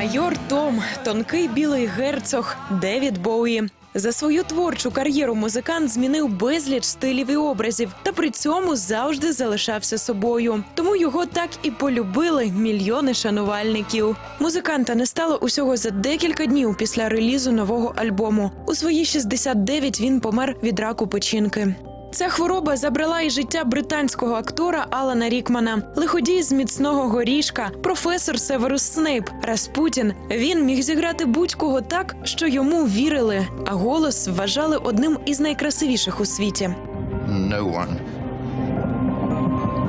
Майор Том, тонкий білий герцог, Девід Боуї. За свою творчу кар'єру музикант змінив безліч стилів і образів, та при цьому завжди залишався собою. Тому його так і полюбили мільйони шанувальників. Музиканта не стало усього за декілька днів після релізу нового альбому. У свої 69 він помер від раку печінки. Ця хвороба забрала і життя британського актора Алана Рікмана, лиходій з міцного горішка, професор Северус Снейп, Распутін. Він міг зіграти будь-кого так, що йому вірили, а голос вважали одним із найкрасивіших у світі. no one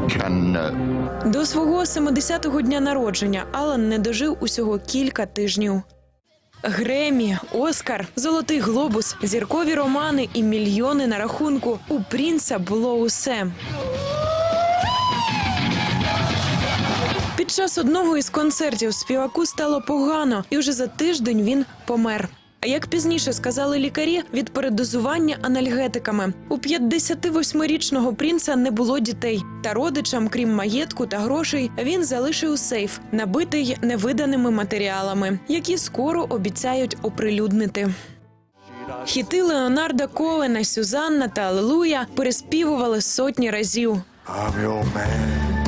can. До свого 70-го дня народження Алан не дожив усього кілька тижнів. Гремі, Оскар, Золотий глобус, зіркові романи і мільйони на рахунку. У Прінса було усе. Під час одного із концертів співаку стало погано, і вже за тиждень він помер. А як пізніше сказали лікарі, від передозування анальгетиками у 58-річного принца не було дітей. Та родичам, крім маєтку та грошей, він залишив сейф, набитий невиданими матеріалами, які скоро обіцяють оприлюднити. Хіти Леонарда Коена, Сюзанна та Алелуя переспівували сотні разів. I'm your man.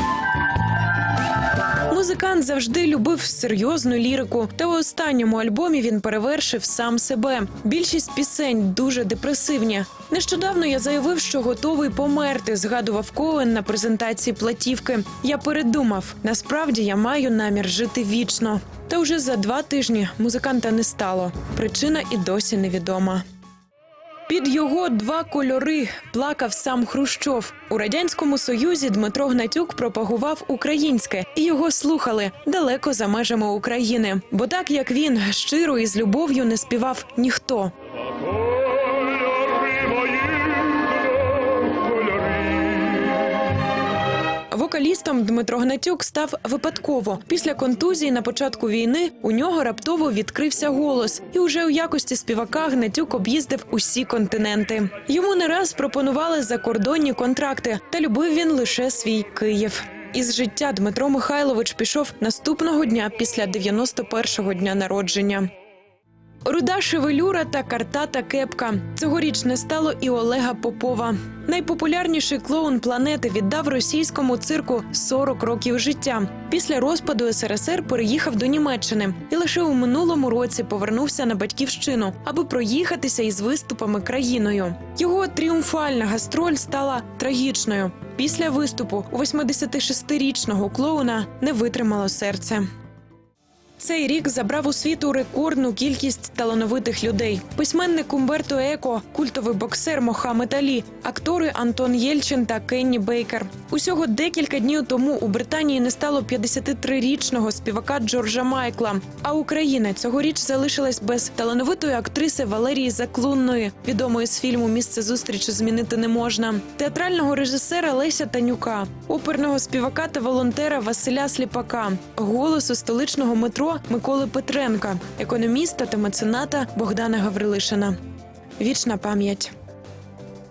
Музикант завжди любив серйозну лірику, та у останньому альбомі він перевершив сам себе. Більшість пісень дуже депресивні. Нещодавно я заявив, що готовий померти. Згадував Коен на презентації платівки. Я передумав. Насправді я маю намір жити вічно. Та вже за два тижні музиканта не стало. Причина і досі невідома. Під його два кольори плакав сам Хрущов. У радянському союзі Дмитро Гнатюк пропагував українське, і його слухали далеко за межами України. Бо так як він щиро і з любов'ю не співав ніхто. Вокалістом Дмитро Гнатюк став випадково. Після контузії на початку війни у нього раптово відкрився голос, і уже у якості співака Гнатюк об'їздив усі континенти. Йому не раз пропонували закордонні контракти, та любив він лише свій Київ. Із життя Дмитро Михайлович пішов наступного дня після 91-го дня народження. Руда шевелюра та картата кепка. Цьогоріч не стало і Олега Попова. Найпопулярніший клоун планети віддав російському цирку 40 років життя. Після розпаду СРСР переїхав до Німеччини і лише у минулому році повернувся на батьківщину, аби проїхатися із виступами країною. Його тріумфальна гастроль стала трагічною. Після виступу у 86-річного клоуна не витримало серце. Цей рік забрав у світу рекордну кількість талановитих людей: письменник Умберто Еко, культовий боксер Мохамед Алі, актори Антон Єльчин та Кенні Бейкер. Усього декілька днів тому у Британії не стало 53-річного співака Джорджа Майкла. А Україна цьогоріч залишилась без талановитої актриси Валерії Заклунної, відомої з фільму Місце зустрічі змінити не можна, театрального режисера Леся Танюка, оперного співака та волонтера Василя Сліпака, голосу столичного метро Миколи Петренка, економіста та мецената Богдана Гаврилишина. Вічна пам'ять.